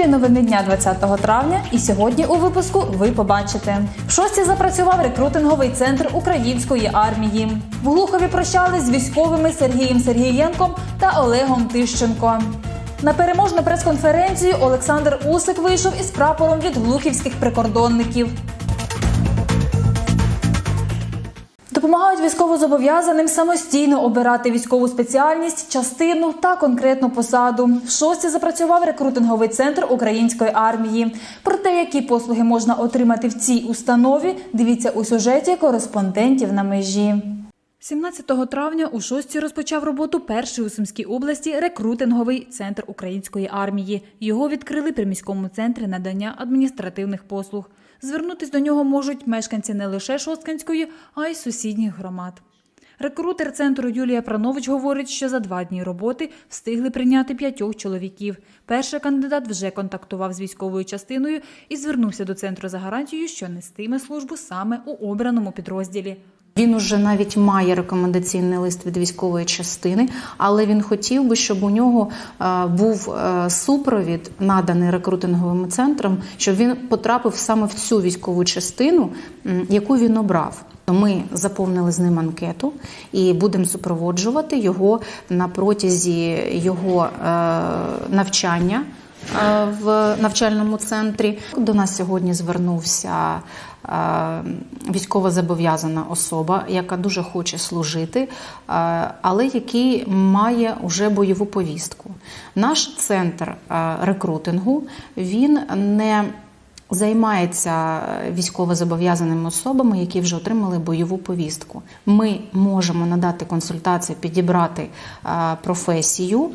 Світлі новини дня 20 травня, і сьогодні у випуску ви побачите. В шості запрацював рекрутинговий центр української армії. В Глухові прощались з військовими Сергієм Сергієнком та Олегом Тищенко. На переможну прес-конференцію Олександр Усик вийшов із прапором від глухівських прикордонників. Допомагають військовозобов'язаним самостійно обирати військову спеціальність, частину та конкретну посаду. В шості запрацював рекрутинговий центр української армії. Про те, які послуги можна отримати в цій установі, дивіться у сюжеті кореспондентів на межі. 17 травня у шості розпочав роботу перший у Сумській області рекрутинговий центр української армії. Його відкрили при міському центрі надання адміністративних послуг. Звернутись до нього можуть мешканці не лише Шостканської, а й сусідніх громад. Рекрутер центру Юлія Пранович говорить, що за два дні роботи встигли прийняти п'ятьох чоловіків. Перший кандидат вже контактував з військовою частиною і звернувся до центру за гарантією, що нестиме службу саме у обраному підрозділі. Він уже навіть має рекомендаційний лист від військової частини, але він хотів би, щоб у нього е, був е, супровід, наданий рекрутинговим центром, щоб він потрапив саме в цю військову частину, яку він обрав. Ми заповнили з ним анкету і будемо супроводжувати його на протязі його е, навчання в навчальному центрі. До нас сьогодні звернувся військово військовозобов'язана особа, яка дуже хоче служити, е, але який має вже бойову повістку. Наш центр е, рекрутингу він не Займається військовозобов'язаними особами, які вже отримали бойову повістку. Ми можемо надати консультацію, підібрати е, професію, е,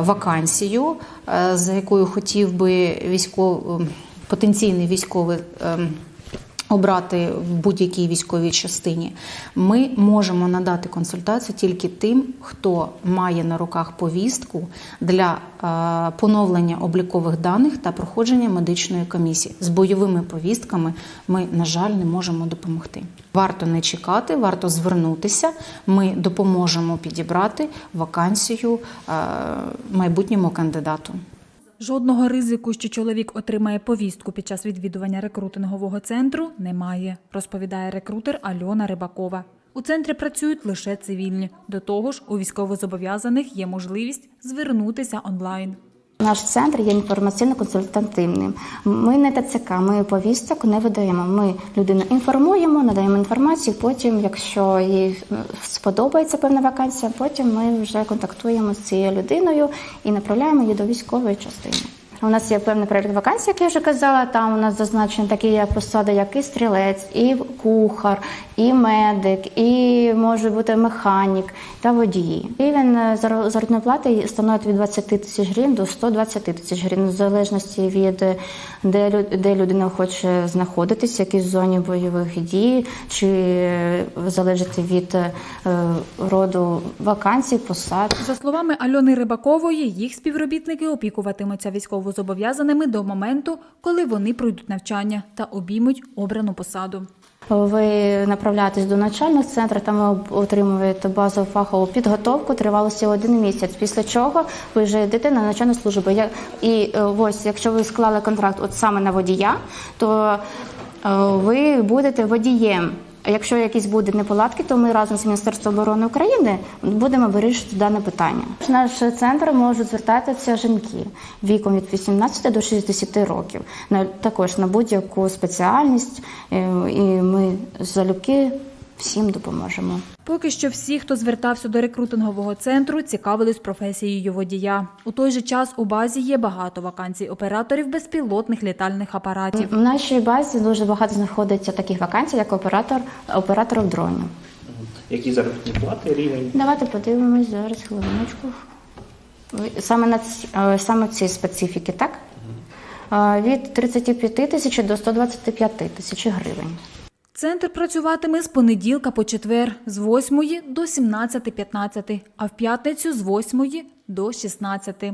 вакансію, е, за якою хотів би військов... потенційний військовий. Обрати в будь-якій військовій частині, ми можемо надати консультацію тільки тим, хто має на руках повістку для е, поновлення облікових даних та проходження медичної комісії. З бойовими повістками ми, на жаль, не можемо допомогти. Варто не чекати, варто звернутися. Ми допоможемо підібрати вакансію е, майбутньому кандидату. Жодного ризику, що чоловік отримає повістку під час відвідування рекрутингового центру, немає, розповідає рекрутер Альона Рибакова. У центрі працюють лише цивільні. До того ж, у військовозобов'язаних є можливість звернутися онлайн. Наш центр є інформаційно-консультативним. Ми не ТЦК, ми повісток не видаємо. Ми людину інформуємо, надаємо інформацію. Потім, якщо їй е, сподобається певна вакансія, потім ми вже контактуємо з цією людиною і направляємо її до військової частини. У нас є певний перелік вакансій, як я вже казала. Там у нас зазначені такі посади, як і стрілець, і кухар, і медик, і може бути механік та водії. Рівень заробітної плати становить від 20 тисяч гривень до 120 тисяч гривень, в залежності від е, де, де людина хоче знаходитись, в якій зоні бойових дій, чи е, залежить від е, роду вакансій, посад. За словами Альони Рибакової, їх співробітники опікуватимуться військовозобов'язаними до моменту, коли вони пройдуть навчання та обіймуть обрану посаду. Ви направляєтесь до навчального центру, там ви отримуєте базову фахову підготовку тривалості один місяць. Після чого ви вже йдете на навчальну службу. І е, ось, якщо ви склали контракт от саме на водія, то е, ви будете водієм. Якщо якісь будуть неполадки, то ми разом з Міністерством оборони України будемо вирішити дане питання. В наш центр можуть звертатися жінки віком від 18 до 60 років. На також на будь-яку спеціальність, е, і ми залюбки всім допоможемо. Поки що всі, хто звертався до рекрутингового центру, цікавились професією водія. У той же час у базі є багато вакансій операторів безпілотних літальних апаратів. В нашій базі дуже багато знаходиться таких вакансій, як оператор операторів дронів. Які заробітні плати, рівень? Давайте подивимось зараз хвилиночку. Саме на ці, е, саме ці специфіки, так? Е, Від 35 тисяч до 125 тисяч гривень. Центр працюватиме з понеділка по четвер з 8 до 17.15, а в п'ятницю з 8 до 16.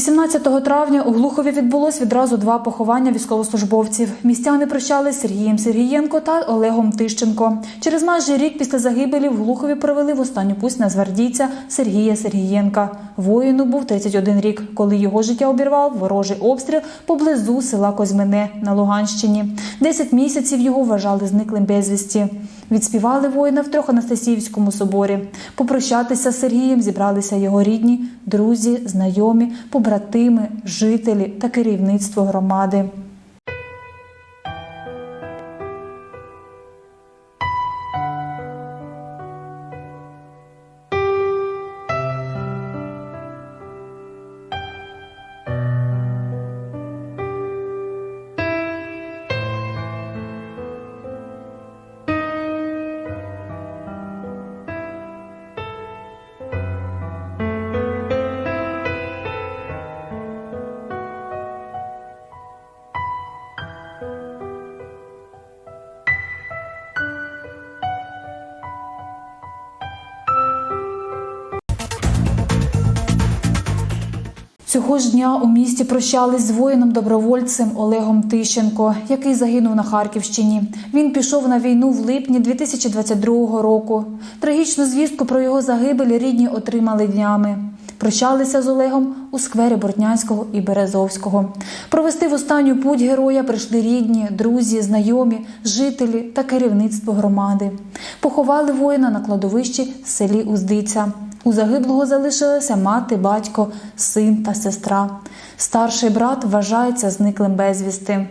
18 травня у Глухові відбулось відразу два поховання військовослужбовців. Містяни прощались Сергієм Сергієнко та Олегом Тищенко. Через майже рік після загибелі в Глухові провели в останню пусть нацгвардійця Сергія Сергієнка. Воїну був 31 рік, коли його життя обірвав ворожий обстріл поблизу села Козьмине на Луганщині. Десять місяців його вважали зниклим безвісті. Відспівали воїна в Трьоханастасіївському соборі. Попрощатися з Сергієм зібралися його рідні, друзі, знайомі, побратими, жителі та керівництво громади. Цього ж дня у місті прощались з воїном-добровольцем Олегом Тищенко, який загинув на Харківщині. Він пішов на війну в липні 2022 року. Трагічну звістку про його загибель рідні отримали днями. Прощалися з Олегом у сквері Бортнянського і Березовського. Провести в останню путь героя прийшли рідні, друзі, знайомі, жителі та керівництво громади. Поховали воїна на кладовищі в селі Уздиця. У загиблого залишилися мати, батько, син та сестра. Старший брат вважається зниклим безвісти.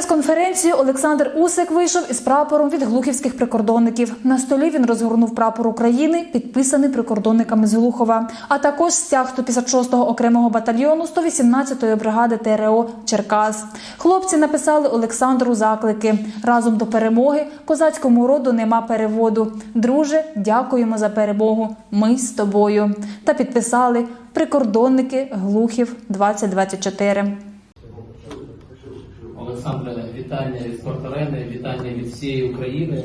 Прес-конференцію Олександр Усик вийшов із прапором від глухівських прикордонників. На столі він розгорнув прапор України, підписаний прикордонниками з Глухова, а також стяг 156-го окремого батальйону 118-ї бригади ТРО Черкас. Хлопці написали Олександру заклики разом до перемоги. Козацькому роду нема переводу. Друже, дякуємо за перемогу. Ми з тобою. Та підписали прикордонники Глухів 2024. Олександре, вітання від спорtarени, вітання від всієї України.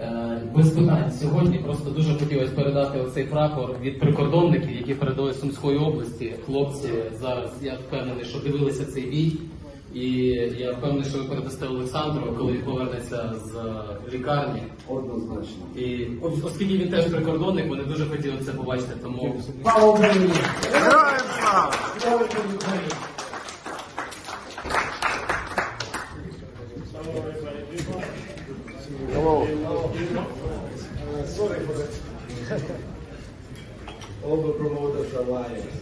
Е, Без питань сьогодні просто дуже хотілося передати оцей прапор від прикордонників, які передали Сумської області. Хлопці зараз я впевнений, що дивилися цей бій, і я впевнений, що ви передасте Олександру, коли він повернеться з лікарні. Однозначно. І оскільки він теж прикордонник, вони дуже хотіли це побачити. Тому Слава Україні! Sorry for that. All the promoters are liars.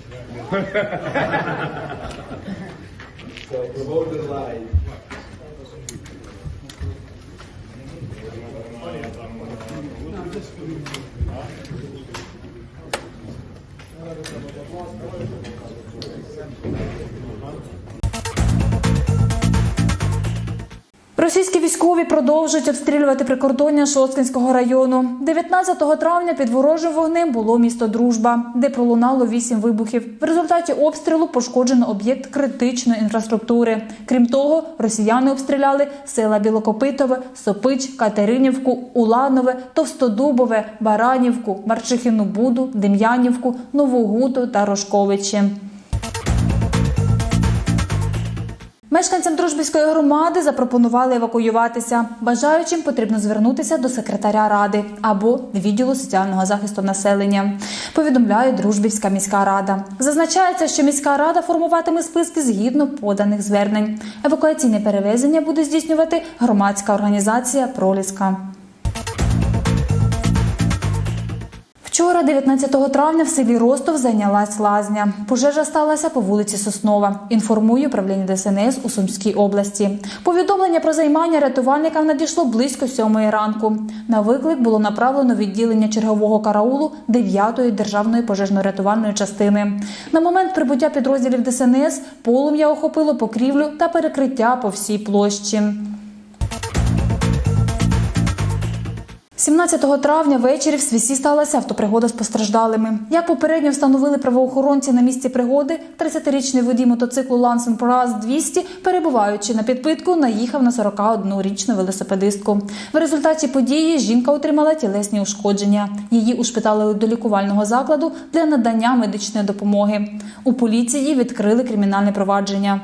so promoters lie. Російські військові продовжують обстрілювати прикордоння Шосткинського району. 19 травня під ворожим вогнем було місто Дружба, де пролунало вісім вибухів. В результаті обстрілу пошкоджено об'єкт критичної інфраструктури. Крім того, росіяни обстріляли села Білокопитове, Сопич, Катеринівку, Уланове, Товстодубове, Баранівку, Марчихину Буду, Дем'янівку, Нову Гуту та Рожковичі. Мешканцям Дружбівської громади запропонували евакуюватися. Бажаючим потрібно звернутися до секретаря ради або відділу соціального захисту населення. Повідомляє Дружбівська міська рада. Зазначається, що міська рада формуватиме списки згідно поданих звернень. Евакуаційне перевезення буде здійснювати громадська організація Проліска. Вчора, 19 травня, в селі Ростов зайнялась лазня. Пожежа сталася по вулиці Соснова. Інформує управління ДСНС у Сумській області. Повідомлення про займання рятувальникам надійшло близько сьомої ранку. На виклик було направлено відділення чергового караулу 9-ї державної пожежно-рятувальної частини. На момент прибуття підрозділів ДСНС полум'я охопило покрівлю та перекриття по всій площі. 17 травня ввечері в Свісі сталася автопригода з постраждалими. Як попередньо встановили правоохоронці на місці пригоди, 30-річний водій мотоциклу Лансен Праз 200, перебуваючи на підпитку, наїхав на 41-річну велосипедистку. В результаті події жінка отримала тілесні ушкодження. Її ушпиталили до лікувального закладу для надання медичної допомоги. У поліції відкрили кримінальне провадження.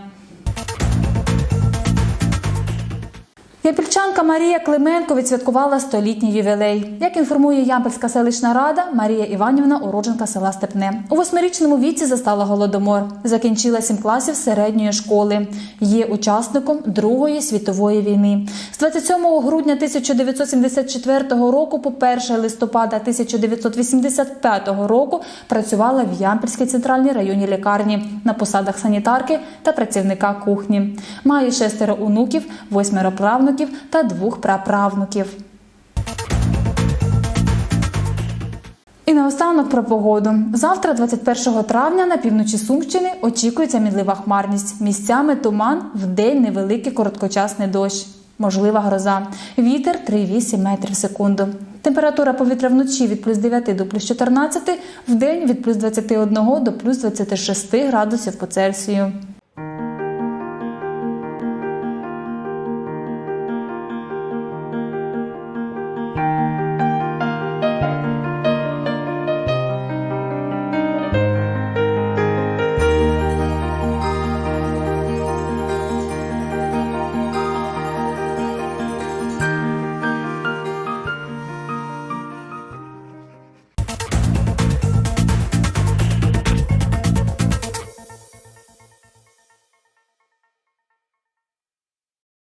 Ямпільчанка Марія Клименко відсвяткувала столітній ювілей. Як інформує Ямпільська селищна рада, Марія Іванівна уродженка села Степне. У восьмирічному віці застала голодомор. Закінчила сім класів середньої школи. Є учасником Другої світової війни. З 27 грудня 1974 року по 1 листопада 1985 року працювала в Ямпільській центральній районній лікарні на посадах санітарки та працівника кухні. Має шестеро онуків, восьмеро правнуків та двох праправнуків. І наостанок про погоду. Завтра, 21 травня, на півночі Сумщини очікується мінлива хмарність. Місцями туман, вдень невеликий короткочасний дощ. Можлива гроза. Вітер 3,8 метрів в секунду. Температура повітря вночі від плюс 9 до плюс 14, вдень від плюс 21 до плюс 26 градусів по Цельсію.